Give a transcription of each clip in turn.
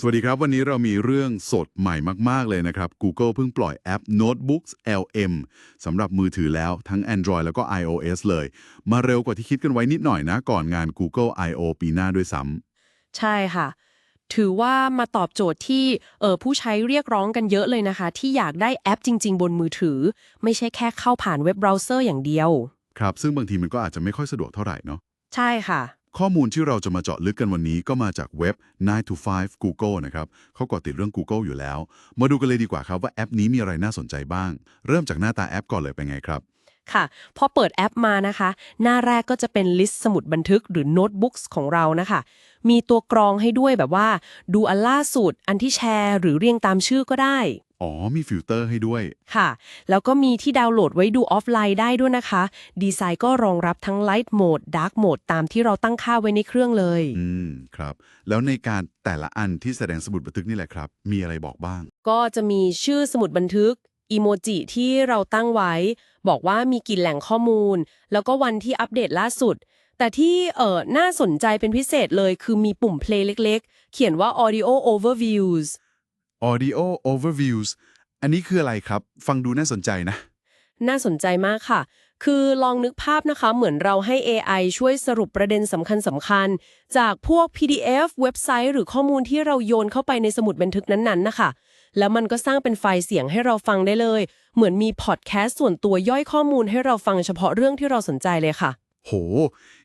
สวัสดีครับ วันนี้เรามีเรื่องสดใหม่มาก ๆ เลยนะครับ Google เพิ่งปล่อยแอป Notebooks LM สำหรับมือถือแล้วทั้ง Android แล้วก็ iOS เลย มาเร็วกว่าที่คิดกันไว้นิดหน่อยนะ ก่อนงาน Google I/O ปีหน้าด้วยซ้ใช่ค่ะ ถือว่ามาตอบโจทย์ที่เออผู้ใช้เรียกร้องกันเยอะเลยนะคะ ที่อยากได้แอปจริง ๆ บนมือถือ ไม่ใช่แค่เข้าผ่านเว็บเบราว์เซอร์อย่างเดียวำครับ ซึ่งบางทีมันก็อาจจะไม่ค่อยสะดวกเท่าไหร่เนาะใช่ค่ะ ข้อมูลที่เราจะมาเจาะลึกกันวันนี้ก็มาจากเว็บ 9 to 5 Google นะครับเขาก่อติดเรื่อง Google อยู่แล้ว มาดูกันเลยดีกว่าครับว่าแอปนี้มีอะไรน่าสนใจบ้าง เริ่มจากหน้าตาแอปก่อนเลยเป็นไงครับ ค่ะ พอเปิดแอปมานะคะ หน้าแรกก็จะเป็นลิสต์สมุดบันทึกหรือโน้ตบุ๊กของเรานะคะ มีตัวกรองให้ด้วยแบบว่า ดูอันล่าสุด อันที่แชร์ หรือเรียงตามชื่อก็ได้ อ๋อ มีฟิลเตอร์ให้ด้วย ค่ะ แล้วก็มีที่ดาวน์โหลดไว้ดูออฟไลน์ได้ด้วยนะคะ ดีไซน์ก็รองรับทั้ง Light Mode Dark Mode ตามที่เราตั้งค่าไว้ในเครื่องเลย อืม ครับ แล้วในการแต่ละอันที่แสดงสมุดบันทึกนี่แหละครับ มีอะไรบอกบ้าง ก็จะมีชื่อสมุดบันทึกอีโมจิที่เราตั้งไว้ บอกว่ามีกี่แหล่งข้อมูล แล้วก็วันที่อัปเดตล่าสุด แต่ที่เอ่อน่าสนใจเป็นพิเศษเลย คือมีปุ่ม play เล็ก ๆ เขียนว่า audio overviews Audio Overviews อันนี้คืออะไรครับ ฟังดูน่าสนใจนะ น่าสนใจมากค่ะ คือลองนึกภาพนะคะ เหมือนเราให้ AI ช่วยสรุปประเด็นสำคัญสำคัญๆจากพวก PDF เว็บไซต์ หรือข้อมูลที่เราโยนเข้าไปในสมุดบันทึกนั้นๆนะคะ แล้วมันก็สร้างเป็นไฟล์เสียงให้เราฟังได้เลย เหมือนมีพอดแคสต์ส่วนตัวย่อยข้อมูลให้เราฟังเฉพาะเรื่องที่เราสนใจเลยค่ะ โห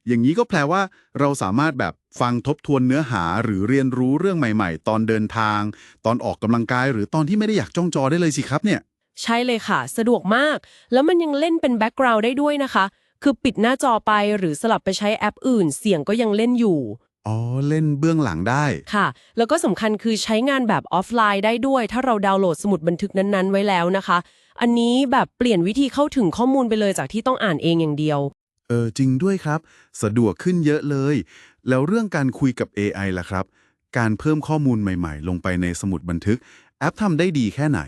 อย่างนี้ก็แปลว่า เราสามารถแบบฟังทบทวนเนื้อหาหรือเรียนรู้เรื่องใหม่ ๆ ตอนเดินทาง ตอนออกกำลังกาย หรือตอนที่ไม่ได้อยากจ้องจอได้เลยสิครับเนี่ย ใช่เลยค่ะ สะดวกมาก แล้วมันยังเล่นเป็นแบ็กกราวด์ได้ด้วยนะคะ คือปิดหน้าจอไปหรือสลับไปใช้แอปอื่น เสียงก็ยังเล่นอยู่ อ๋อ เล่นเบื้องหลังได้ ค่ะ แล้วก็สำคัญคือใช้งานแบบออฟไลน์ได้ด้วย ถ้าเราดาวน์โหลดสมุดบันทึกนั้นๆ ไว้แล้วนะคะ อันนี้แบบเปลี่ยนวิธีเข้าถึงข้อมูลไปเลยจากที่ต้องอ่านเองอย่างเดียว เออจริงด้วยครับ สะดวกขึ้นเยอะเลย แล้วเรื่องการคุยกับ AI ล่ะครับ การเพิ่มข้อมูลใหม่ๆ ลงไปในสมุดบันทึก แอปทำได้ดีแค่ไหน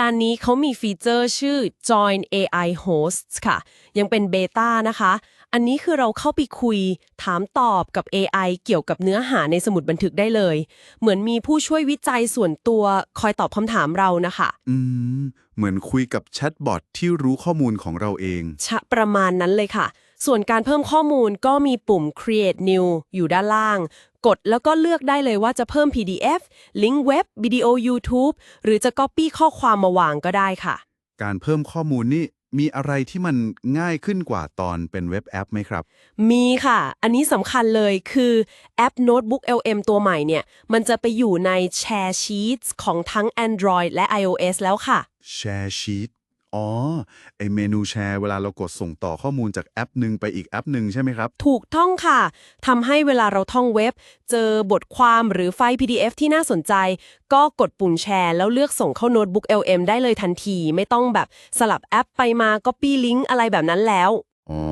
ตอนนี้เขามีฟีเจอร์ชื่อ Join AI Hosts ค่ะ ยังเป็นเบต้านะคะ อันนี้คือเราเข้าไปคุย ถามตอบกับ AI เกี่ยวกับเนื้อหาในสมุดบันทึกได้เลย เหมือนมีผู้ช่วยวิจัยส่วนตัวคอยตอบคำถามเรานะคะ อืม เหมือนคุยกับแชทบอทที่รู้ข้อมูลของเราเอง ชะประมาณนั้นเลยค่ะ ส่วนการเพิ่มข้อมูลก็มีปุ่ม create new อยู่ด้านล่าง กดแล้วก็เลือกได้เลยว่าจะเพิ่ม PDF ลิงก์เว็บวิดีโอ YouTube หรือจะ copy ข้อความมาวางก็ได้ค่ะ การเพิ่มข้อมูลนี่มีอะไรที่มันง่ายขึ้นกว่าตอนเป็นเว็บแอปไหมครับ มีค่ะ อันนี้สำคัญเลยคือแอป Notebook LM ตัวใหม่เนี่ย มันจะไปอยู่ใน Share Sheets ของทั้ง Android และ iOS แล้วค่ะ Share Sheet อ๋อ ไอเมนูแชร์เวลาเรากดส่งต่อข้อมูลจากแอปหนึ่งไปอีกแอปหนึ่งใช่ไหมครับ ถูกต้องค่ะทำให้เวลาเราท่องเว็บ เจอบทความหรือไฟล์ PDF ที่น่าสนใจ ก็กดปุ่มแชร์แล้วเลือกส่งเข้าโน้ตบุ๊ก LM ได้เลยทันที ไม่ต้องแบบสลับแอปไปมา Copy ลิงก์อะไรแบบนั้นแล้ว อ๋อ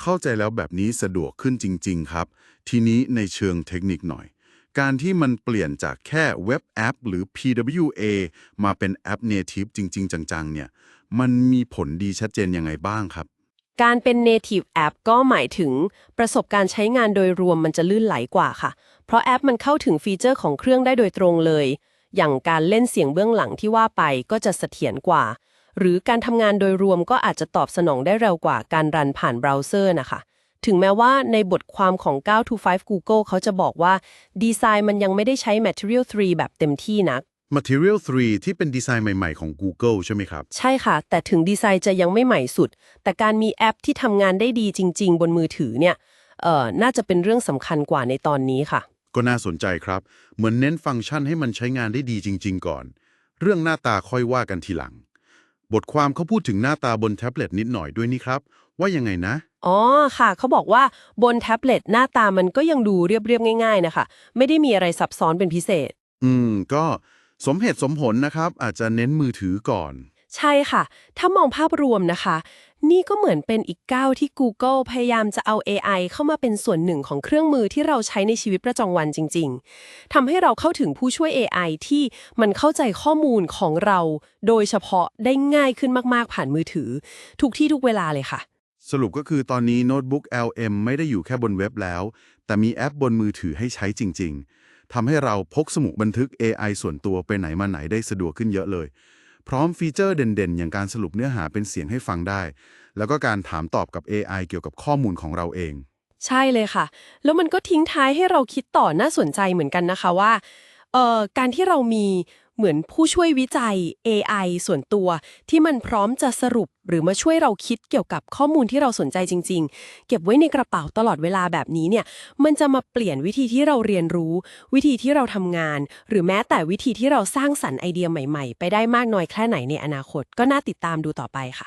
เข้าใจแล้วแบบนี้สะดวกขึ้นจริง ๆ ครับ ทีนี้ในเชิงเทคนิคหน่อย การที่มันเปลี่ยนจากแค่เว็บแอปหรือ PWA มาเป็นแอป Native จริง ๆ จัง ๆ เนี่ย มันมีผลดีชัดเจนยังไงบ้างครับ การเป็น native app ก็หมายถึงประสบการใช้งานโดยรวมมันจะลื่นไหลกว่าค่ะ เพราะแอปมันเข้าถึงฟีเจอร์ของเครื่องได้โดยตรงเลย อย่างการเล่นเสียงเบื้องหลังที่ว่าไปก็จะเสถียรกว่า หรือการทำงานโดยรวมก็อาจจะตอบสนองได้เร็วกว่าการรันผ่านเบราว์เซอร์นะคะ ถึงแม้ว่าในบทความของ925 Google เขาจะบอกว่าดีไซน์มันยังไม่ได้ใช้ Material 3 แบบเต็มที่นัก Material 3 ที่เป็นดีไซน์ใหม่ๆของ Google ใช่ไหมครับ ใช่ค่ะ แต่ถึงดีไซน์จะยังไม่ใหม่สุด แต่การมีแอปที่ทำงานได้ดีจริง ๆ บนมือถือเนี่ยเอ่อน่าจะเป็นเรื่องสำคัญกว่าในตอนนี้ค่ะ ก็น่าสนใจครับ เหมือนเน้นฟังก์ชันให้มันใช้งานได้ดีจริง ๆ ก่อน เรื่องหน้าตาค่อยว่ากันทีหลัง บทความเขาพูดถึงหน้าตาบนแท็บเล็ตนิดหน่อยด้วยนี่ครับ ว่ายังไงนะ อ๋อค่ะ เขาบอกว่าบนแท็บเล็ตหน้าตามันก็ยังดูเรียบๆง่าย ๆ นะคะ ไม่ได้มีอะไรซับซ้อนเป็นพิเศษ อืม ก็สมเหตุสมผลนะครับ อาจจะเน้นมือถือก่อน ใช่ค่ะ ถ้ามองภาพรวมนะคะ นี่ก็เหมือนเป็นอีกก้าวที่ Google พยายามจะเอา AI เข้ามาเป็นส่วนหนึ่งของเครื่องมือที่เราใช้ในชีวิตประจำวันจริง ๆทำให้เราเข้าถึงผู้ช่วย AI ที่มันเข้าใจข้อมูลของเรา โดยเฉพาะได้ง่ายขึ้นมากๆ ผ่านมือถือ ทุกที่ทุกเวลาเลยค่ะ สรุปก็คือตอนนี้โน้ตบุ๊ก LM ไม่ได้อยู่แค่บนเว็บแล้ว แต่มีแอปบนมือถือให้ใช้จริง ๆทำให้เราพกสมุดบันทึก AI ส่วนตัวไปไหนมาไหนได้สะดวกขึ้นเยอะเลย พร้อมฟีเจอร์เด่นๆ อย่างการสรุปเนื้อหาเป็นเสียงให้ฟังได้ แล้วก็การถามตอบกับ AI เกี่ยวกับข้อมูลของเราเอง ใช่เลยค่ะ แล้วมันก็ทิ้งท้ายให้เราคิดต่อน่าสนใจเหมือนกันนะคะว่าเอ่อการที่เรามี เหมือนผู้ช่วยวิจัย AI ส่วนตัว ที่มันพร้อมจะสรุปหรือมาช่วยเราคิดเกี่ยวกับข้อมูลที่เราสนใจจริง ๆ เก็บไว้ในกระเป๋าตลอดเวลาแบบนี้เนี่ย มันจะมาเปลี่ยนวิธีที่เราเรียนรู้ วิธีที่เราทำงาน หรือแม้แต่วิธีที่เราสร้างสรรค์ไอเดียใหม่ ๆ ไปได้มากน้อยแค่ไหนในอนาคต ก็น่าติดตามดูต่อไปค่ะ